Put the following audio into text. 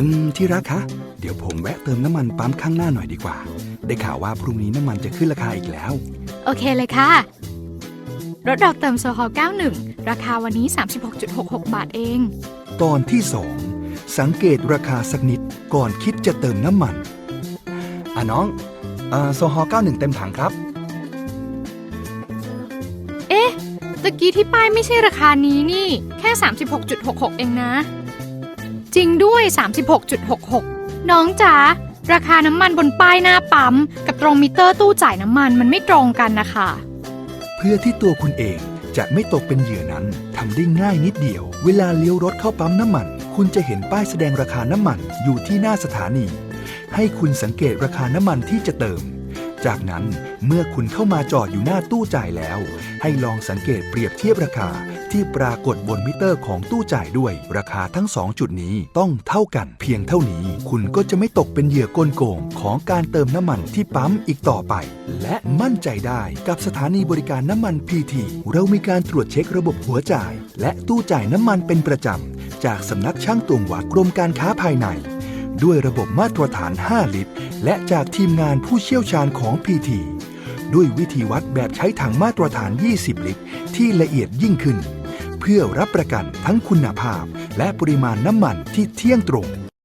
อืม ที่รักคะ เดี๋ยวผมแวะเติมน้ำมันปั๊มข้างหน้าหน่อยดีกว่า ได้ข่าวว่าพรุ่งนี้น้ำมันจะขึ้นราคาอีกแล้ว โอเคเลยค่ะ รถดอกเติมโซฮอล์91 ราคาวันนี้ 36.66 บาทเอง ตอนที่ 2 สังเกตราคาสักนิดก่อนคิดจะเติมน้ำมัน อะน้องอ่าโซฮอล์91 เต็มถังครับ เอ๊ะตะกี้ที่ป้ายไม่ใช่ราคานี้นี่ แค่ 36.66 เองนะ จริงด้วย 36.66 น้องจ๋าราคาน้ำมันบนป้ายหน้าปั๊ม กับตรงมิเตอร์ตู้จ่ายน้ำมันมันไม่ตรงกันนะคะ เพื่อที่ตัวคุณเองจะไม่ตกเป็นเหยื่อนั้นทำได้ง่ายนิดเดียว เวลาเลี้ยวรถเข้าปั๊มน้ำมัน คุณจะเห็นป้ายแสดงราคาน้ำมันอยู่ที่หน้าสถานี ให้คุณสังเกตราคาน้ำมันที่จะเติม จากนั้นเมื่อคุณเข้ามาจอดอยู่หน้าตู้จ่ายแล้ว ให้ลองสังเกตเปรียบเทียบราคาที่ปรากฏบนมิเตอร์ของตู้จ่ายด้วย ราคาทั้ง 2 จุดนี้ต้องเท่ากัน เพียงเท่านี้ คุณก็จะไม่ตกเป็นเหยื่อกลโกงของการเติมน้ำมันที่ปั๊มอีกต่อไป และมั่นใจได้กับสถานีบริการน้ำมันพีทีเรามีการตรวจเช็คระบบหัวจ่าย และตู้จ่ายน้ำมันเป็นประจำจากสำนักช่างตวงวัดกรมการค้าภายใน ด้วยระบบมาตรฐาน 5 ลิตร และจากทีมงานผู้เชี่ยวชาญของ PT ด้วยวิธีวัดแบบใช้ถังมาตรฐาน 20 ลิตร ที่ละเอียดยิ่งขึ้น เพื่อรับประกันทั้งคุณภาพ และปริมาณน้ำมันที่เที่ยงตรง